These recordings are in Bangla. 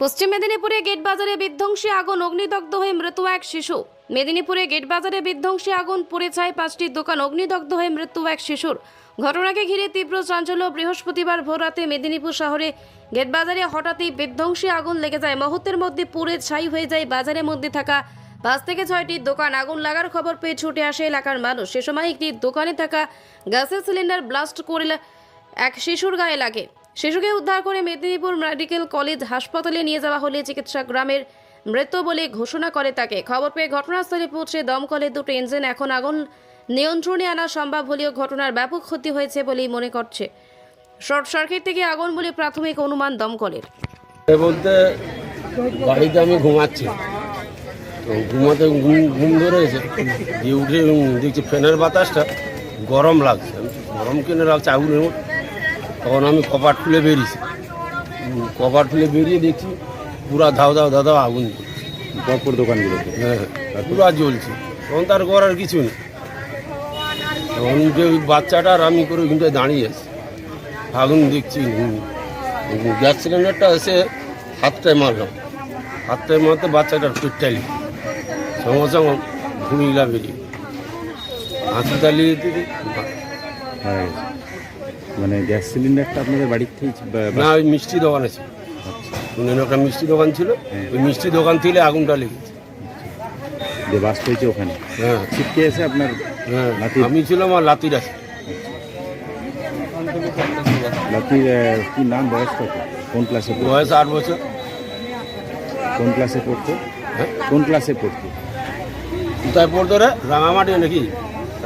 পশ্চিম মেদিনীপুরে গেট বাজারে বিধ্বংসী আগুন, অগ্নিদগ্ধ হয়ে মৃত্যু এক শিশু। মেদিনীপুরে গেট বাজারে বিধ্বংসী আগুন, পুড়ে ছাই পাঁচটি দোকান, অগ্নিদগ্ধ হয়ে মৃত্যু এক শিশুর। ঘটনাকে ঘিরে তীব্র চাঞ্চল্য বৃহস্পতিবার ভোররাতে মেদিনীপুর শহরে গেট বাজারে হঠাৎই বিধ্বংসী আগুন লেগে যায়। মুহূর্তের মধ্যে পুড়ে ছাই হয়ে যায় বাজারের মধ্যে থাকা পাঁচ থেকে ছয়টি দোকান। আগুন লাগার খবর পেয়ে ছুটে আসে এলাকার মানুষ। সে সময় একটি দোকানে থাকা গ্যাসের সিলিন্ডার ব্লাস্ট করে এক শিশুর গায়ে লাগে। শিশুকে উদ্ধার করে মেদিনীপুর মেডিকেল কলেজ হাসপাতালে নিয়ে যাওয়া হলে চিকিৎসা গ্রামের মৃত বলে ঘোষণা করে তাকে। খবর পেয়ে ঘটনাস্থলে পৌঁছে দমকলের দুটো ইঞ্জিন এখন আগুন নিয়ন্ত্রণে আনা সম্ভব হলেও ঘটনার ব্যাপক ক্ষতি হয়েছে বলেই মনে করছে। শর্ট সার্কিট থেকে আগুন বলে প্রাথমিক অনুমান দমকলের। বলতে বাড়িতে আমি ঘুমাচ্ছি। ঘুমাতে ঘুম ঘুম ধরেছে। দিয়ে উঠে দেখছি ফ্যানের বাতাসটা গরম লাগছে। গরম কেন লাগছে আগুনের মতো তখন আমি কপাট খুলে বেরিয়েছি। কপাট খুলে বেরিয়ে দেখছি পুরা ধাও ধাও ধাও ধাও আগুন। পরপর দোকানগুলোতে হ্যাঁ পুরা জ্বলছে। তখন তার করার কিছু নেই। তখন যে ওই বাচ্চাটা আমি করে ওইখানটায় দাঁড়িয়ে আছি। আগুন দেখছি গ্যাস সিলিন্ডারটা এসে হাতটায় মারলাম। হাতটায় মারতে বাচ্চাটার পেটটালি সঙ্গে সঙ্গে ভূমিলা বেরিয়ে। হাসপাতালে গেছে মানে গ্যাস সিলিন্ডারটা আপনাদের বাড়ির থেকে না ওই মিষ্টি দোকান আছে শুনেন একটা মিষ্টি দোকান ছিল। হ্যাঁ। ওই মিষ্টি দোকান থেকে আগুনটা লেগেছে। যে বাস্ট হয়েছে ওখানে? হ্যাঁ। ছিটকে এসে আপনার হ্যাঁ? আমি ছিলাম আর লাতির আছে লাতির কি নাম বয়স কত? কোন ক্লাসে? বয়স আট বছর। কোন ক্লাসে পড়তো? হ্যাঁ। কোন ক্লাসে পড়তো? কোথায় পড়তো রে? রাঙামাটি নাকি?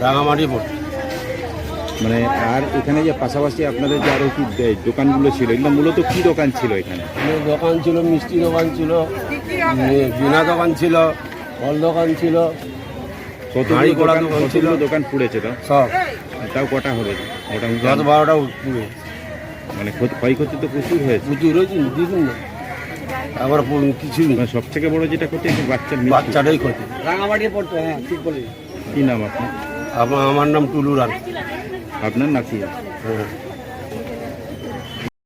রাঙামাটি পড়তো। মানে আর এখানে যে পাশাপাশি আপনাদের যে আরও কি দোকানগুলো ছিল এগুলো মূলত কি দোকান ছিল এখানে? দোকান ছিল মিষ্টি দোকান ছিল বিনা দোকান ছিল ফল দোকান ছিল হাঁড়ি কড়া দোকান ছিল। দোকান পুড়েছে তো? সব। তাও কটা হবে? মোটামুটি দশ বারোটা পুড়ে। মানে ক্ষতি- ক্ষয়ক্ষতি তো প্রচুর হয়েছে। প্রচুর হয়েছে দেখুন না। আবার নেই। মানে সব থেকে বড় যেটা ক্ষতি মৃত্যু। বাচ্চাটাই ক্ষতি। রাঙামাটি পড়তো হ্যাঁ ঠিক বলি কি নাম আপনার? আমার আমার নাম টুলু রান আপনার নাকি হ্যাঁ।